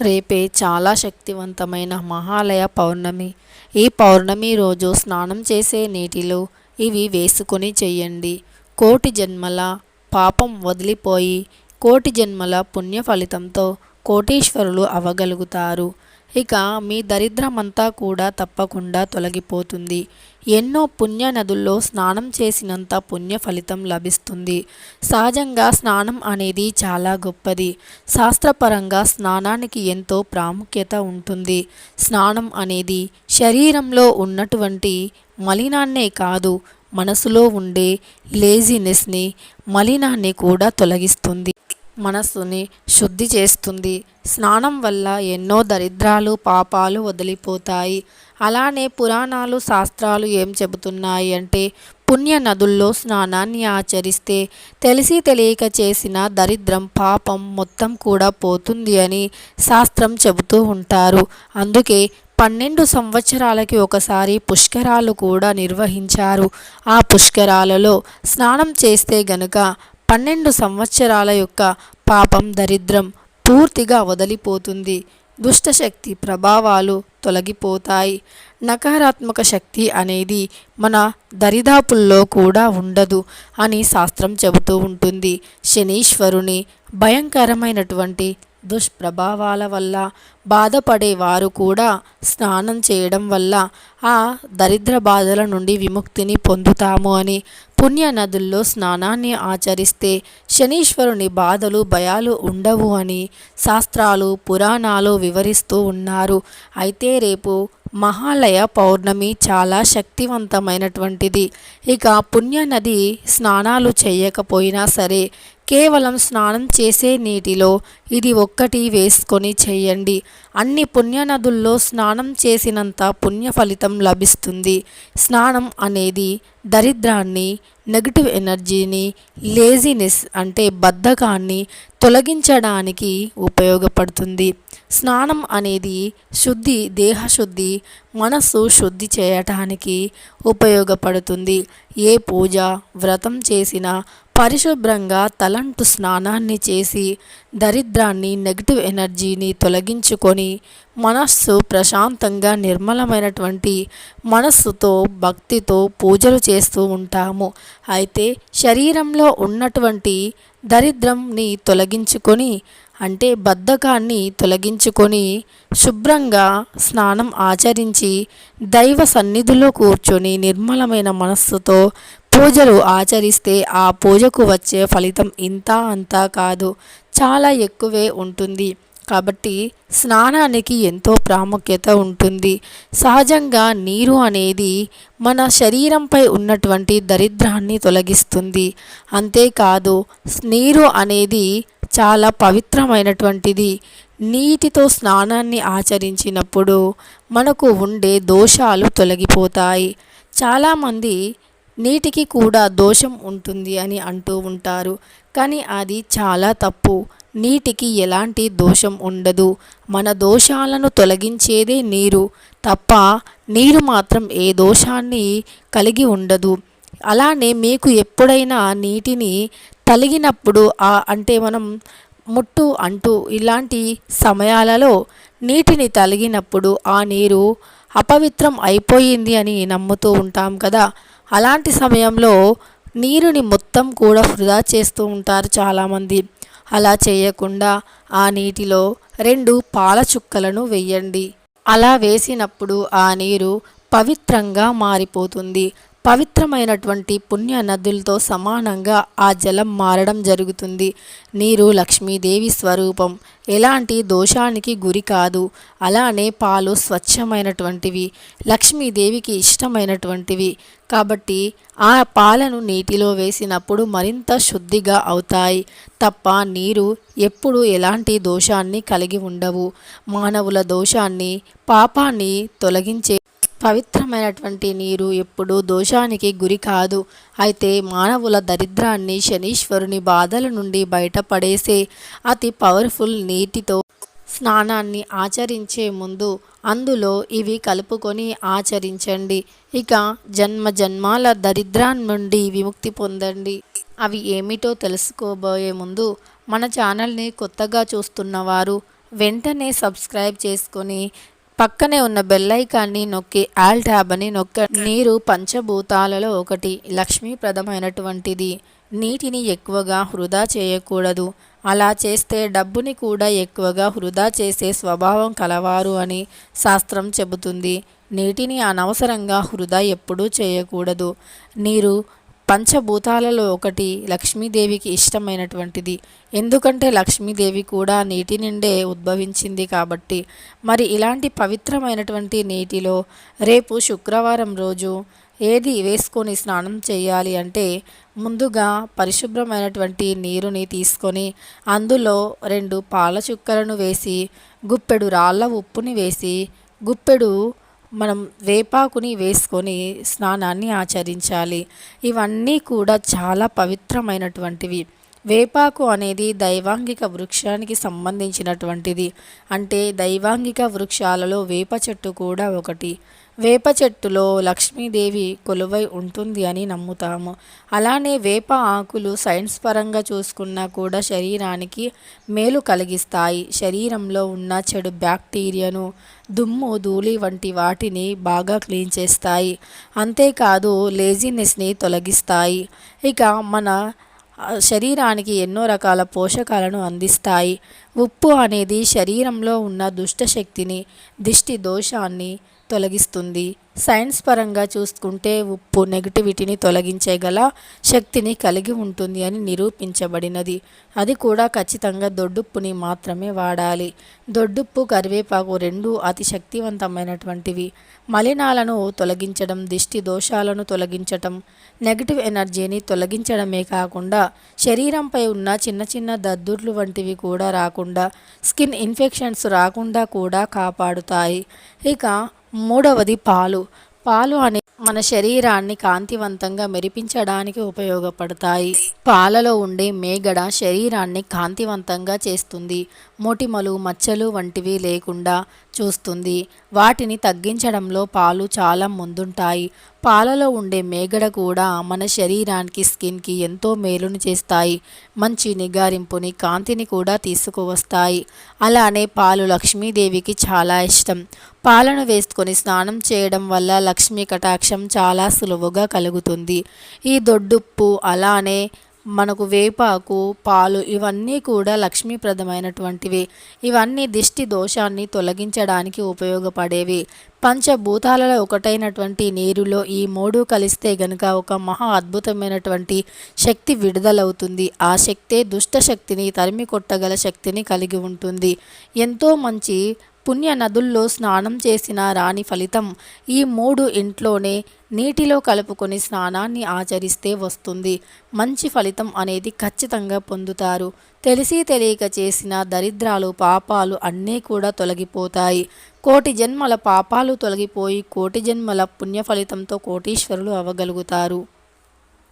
రేపే చాలా శక్తివంతమైన మహాలయ పౌర్ణమి. ఈ పౌర్ణమి రోజు స్నానం చేసే నీటిలో ఇవి వేసుకొని చెయ్యండి కోటి జన్మల పాపం వదిలిపోయి కోటి జన్మల పుణ్య ఫలితంతో కోటీశ్వరులు అవ్వగలుగుతారు ఇక మీ దరిద్రమంతా కూడా తప్పకుండా తొలగిపోతుంది. ఎన్నో పుణ్య నదుల్లో స్నానం చేసినంత పుణ్య ఫలితం లభిస్తుంది. సహజంగా స్నానం అనేది చాలా గొప్పది. శాస్త్రపరంగా స్నానానికి ఎంతో ప్రాముఖ్యత ఉంటుంది. స్నానం అనేది శరీరంలో ఉన్నటువంటి మలినాన్నే కాదు మనసులో ఉండే లేజినెస్ని మలినాన్ని కూడా తొలగిస్తుంది. మనస్సుని శుద్ధి చేస్తుంది. స్నానం వల్ల ఎన్నో దరిద్రాలు పాపాలు వదిలిపోతాయి. అలానే పురాణాలు శాస్త్రాలు ఏం చెబుతున్నాయి అంటే పుణ్య నదుల్లో స్నానాన్ని ఆచరిస్తే తెలిసి తెలియక చేసిన దరిద్రం పాపం మొత్తం కూడా పోతుంది అని శాస్త్రం చెబుతూ ఉంటారు. అందుకే పన్నెండు సంవత్సరాలకి ఒకసారి పుష్కరాలు కూడా నిర్వహించారు. ఆ పుష్కరాలలో స్నానం చేస్తే గనుక పన్నెండు సంవత్సరాల యొక్క పాపం దరిద్రం పూర్తిగా వదిలిపోతుంది. దుష్టశక్తి ప్రభావాలు తొలగిపోతాయి. నకారాత్మక శక్తి అనేది మన దరిదాపుల్లో కూడా ఉండదు అని శాస్త్రం చెబుతూ ఉంటుంది. శనీశ్వరుని భయంకరమైనటువంటి దుష్ప్రభావాల వల్ల బాధపడే వారు కూడా స్నానం చేయడం వల్ల ఆ దరిద్ర బాధల నుండి విముక్తిని పొందుతాము అని పుణ్య నదుల్లో స్నానాన్ని ఆచరిస్తే శనీశ్వరుని బాధలు భయాలు ఉండవు అని శాస్త్రాలు పురాణాలు వివరిస్తూ ఉన్నారు. అయితే రేపు మహాలయ పౌర్ణమి చాలా శక్తివంతమైనటువంటిది. ఇక పుణ్యనది స్నానాలు చేయకపోయినా సరే కేవలం స్నానం చేసే నీటిలో ఇది ఒక్కటి వేసుకొని చేయండి. అన్ని పుణ్యనదుల్లో స్నానం చేసినంత పుణ్య ఫలితం లభిస్తుంది. స్నానం అనేది దరిద్రాన్ని నెగిటివ్ ఎనర్జీని లేజినెస్ అంటే బద్ధకాన్ని తొలగించడానికి ఉపయోగపడుతుంది. స్నానం అనేది శుద్ధి దేహశుద్ధి మనస్సు శుద్ధి చేయటానికి ఉపయోగపడుతుంది. ఏ పూజ వ్రతం చేసినా పరిశుభ్రంగా తలంటు స్నానాన్ని చేసి దరిద్రాన్ని నెగిటివ్ ఎనర్జీని తొలగించుకొని మనస్సు ప్రశాంతంగా నిర్మలమైనటువంటి మనస్సుతో భక్తితో పూజలు చేస్తూ ఉంటాము. అయితే శరీరంలో ఉన్నటువంటి దరిద్రంని తొలగించుకొని అంటే బద్ధకాన్ని తొలగించుకొని శుభ్రంగా స్నానం ఆచరించి దైవ సన్నిధిలో కూర్చొని నిర్మలమైన మనస్సుతో పూజలు ఆచరిస్తే ఆ పూజకు వచ్చే ఫలితం ఇంత అంతా కాదు. చాలా ఎక్కువే ఉంటుంది. కాబట్టి స్నానానికి ఎంతో ప్రాముఖ్యత ఉంటుంది. సహజంగా నీరు అనేది మన శరీరంపై ఉన్నటువంటి దరిద్రాన్ని తొలగిస్తుంది. అంతేకాదు నీరు అనేది చాలా పవిత్రమైనటువంటిది. నీటితో స్నానాన్ని ఆచరించినప్పుడు మనకు ఉండే దోషాలు తొలగిపోతాయి. చాలామంది నీటికి కూడా దోషం ఉంటుంది అని అంటూ ఉంటారు. కానీ అది చాలా తప్పు. నీటికి ఎలాంటి దోషం ఉండదు. మన దోషాలను తొలగించేదే నీరు. తప్ప నీరు మాత్రం ఏ దోషాన్ని కలిగి ఉండదు. అలానే మీకు ఎప్పుడైనా నీటిని తలిగినప్పుడు ఆ అంటే మనం ముట్టు అంటూ ఇలాంటి సమయాలలో నీటిని తలిగినప్పుడు ఆ నీరు అపవిత్రం అయిపోయింది అని నమ్ముతూ ఉంటాం కదా. అలాంటి సమయంలో నీరుని మొత్తం కూడా వృధా చేస్తూ ఉంటారు చాలామంది. అలా చేయకుండా ఆ నీటిలో రెండు పాల చుక్కలను వెయ్యండి అలా వేసినప్పుడు ఆ నీరు పవిత్రంగా మారిపోతుంది. పవిత్రమైనటువంటి పుణ్య నదులతో సమానంగా ఆ జలం మారడం జరుగుతుంది. నీరు లక్ష్మీదేవి స్వరూపం. ఎలాంటి దోషానికి గురి కాదు. అలానే పాలు స్వచ్ఛమైనటువంటివి లక్ష్మీదేవికి ఇష్టమైనటువంటివి. కాబట్టి ఆ పాలను నీటిలో వేసినప్పుడు మరింత శుద్ధిగా అవుతాయి. తప్ప నీరు ఎప్పుడు ఎలాంటి దోషాన్ని కలిగి ఉండవు. మానవుల దోషాన్ని పాపాన్ని తొలగించే పవిత్రమైనటువంటి నీరు ఎప్పుడు దోషానికి గురి కాదు. అయితే మానవుల దరిద్రాన్ని శనీశ్వరుని బాధల నుండి బయటపడేసే అతి పవర్ఫుల్ నీటితో స్నానాన్ని ఆచరించే ముందు అందులో ఇవి కలుపుకొని ఆచరించండి. ఇక జన్మ జన్మాల దరిద్రాన్ని నుండి విముక్తి పొందండి. అవి ఏమిటో తెలుసుకోబోయే ముందు మన ఛానల్ని కొత్తగా చూస్తున్నవారు వెంటనే సబ్స్క్రైబ్ చేసుకొని పక్కనే ఉన్న బెల్లైకాన్ని నొక్కి ఆల్ ట్యాబ్ అని నొక్క నీరు పంచభూతాలలో ఒకటి లక్ష్మీప్రదమైనటువంటిది నీటిని ఎక్కువగా వృధా చేయకూడదు. అలా చేస్తే డబ్బుని కూడా ఎక్కువగా వృధా చేసే స్వభావం కలవారు అని శాస్త్రం చెబుతుంది. నీటిని అనవసరంగా వృధా ఎప్పుడూ చేయకూడదు. నీరు పంచభూతాలలో ఒకటి లక్ష్మీదేవికి ఇష్టమైనటువంటిది. ఎందుకంటే లక్ష్మీదేవి కూడా నీటి నుండే ఉద్భవించింది కాబట్టి. మరి ఇలాంటి పవిత్రమైనటువంటి నీటిలో రేపు శుక్రవారం రోజు ఏది వేసుకొని స్నానం చేయాలి అంటే ముందుగా పరిశుభ్రమైనటువంటి నీరుని తీసుకొని అందులో రెండు పాల చుక్కలను వేసి గుప్పెడు రాళ్ళ ఉప్పుని వేసి గుప్పెడు మనం వేపాకుని వేసుకొని స్నానాన్ని ఆచరించాలి. ఇవన్నీ కూడా చాలా పవిత్రమైనటువంటివి. వేపాకు అనేది దైవాంగిక వృక్షానికి సంబంధించినటువంటిది. అంటే దైవాంగిక వృక్షాలలో వేప చెట్టు కూడా ఒకటి. వేప చెట్టులో లక్ష్మీదేవి కొలువై ఉంటుంది అని నమ్ముతాము. అలానే వేప ఆకులు సైన్స్ పరంగా చూసుకున్నా కూడా శరీరానికి మేలు కలిగిస్తాయి. శరీరంలో ఉన్న చెడు బ్యాక్టీరియాను దుమ్ము ధూళి వంటి వాటిని బాగా క్లీన్ చేస్తాయి. అంతేకాదు లేజినెస్ని తొలగిస్తాయి. ఇక మన శరీరానికి ఎన్నో రకాల పోషకాలను అందిస్తాయి. ఉప్పు అనేది శరీరంలో ఉన్న దుష్టశక్తిని దిష్టి దోషాన్ని తొలగిస్తుంది. సైన్స్ పరంగా చూసుకుంటే ఉప్పు నెగిటివిటీని తొలగించేగల శక్తిని కలిగి ఉంటుంది అని నిరూపించబడినది. అది కూడా ఖచ్చితంగా దొడ్డుప్పుని మాత్రమే వాడాలి. దొడ్డుప్పు కరివేపాకు రెండు అతి శక్తివంతమైనటువంటివి. మలినాలను తొలగించడం దిష్టి దోషాలను తొలగించటం నెగిటివ్ ఎనర్జీని తొలగించడమే కాకుండా శరీరంపై ఉన్న చిన్న చిన్న దద్దుర్లు వంటివి కూడా రాకుండా స్కిన్ ఇన్ఫెక్షన్స్ రాకుండా కూడా కాపాడుతాయి. ఇక మూడవది పాలు. పాలు అనే మన శరీరాన్ని కాంతివంతంగా మెరిపించడానికి ఉపయోగపడతాయి. పాలలో ఉండే మేగడ శరీరాన్ని కాంతివంతంగా చేస్తుంది. మొటిమలు మచ్చలు వంటివి లేకుండా చూస్తుంది. వాటిని తగ్గించడంలో పాలు చాలా ముందుంటాయి. పాలలో ఉండే మేగడ కూడా మన శరీరానికి స్కిన్కి ఎంతో మేలును చేస్తాయి. మంచి నిగారింపుని కాంతిని కూడా తీసుకువస్తాయి. అలానే పాలు లక్ష్మీదేవికి చాలా ఇష్టం. పాలను వేసుకొని స్నానం చేయడం వల్ల లక్ష్మీ కటాక్షం చాలా సులువుగా కలుగుతుంది. ఈ దొడ్డుప్పు అలానే మనకు వేపాకు పాలు ఇవన్నీ కూడా లక్ష్మీప్రదమైనటువంటివి. ఇవన్నీ దిష్టి దోషాన్ని తొలగించడానికి ఉపయోగపడేవి. పంచభూతాలలో ఒకటైనటువంటి నీరులో ఈ మూడు కలిస్తే గనుక ఒక మహా అద్భుతమైనటువంటి శక్తి విడుదలవుతుంది. ఆ శక్తే దుష్ట శక్తిని తరిమి కొట్టగల శక్తిని కలిగి ఉంటుంది. ఎంతో మంచి పుణ్య నదుల్లో స్నానం చేసిన రాని ఫలితం ఈ మూడు ఇంట్లోనే నీటిలో కలుపుకొని స్నానాన్ని ఆచరిస్తే వస్తుంది. మంచి ఫలితం అనేది ఖచ్చితంగా పొందుతారు. తెలిసి తెలియక చేసిన దరిద్రాలు పాపాలు అన్నీ కూడా తొలగిపోతాయి. కోటి జన్మల పాపాలు తొలగిపోయి కోటి జన్మల పుణ్య ఫలితంతో కోటీశ్వరులు అవ్వగలుగుతారు.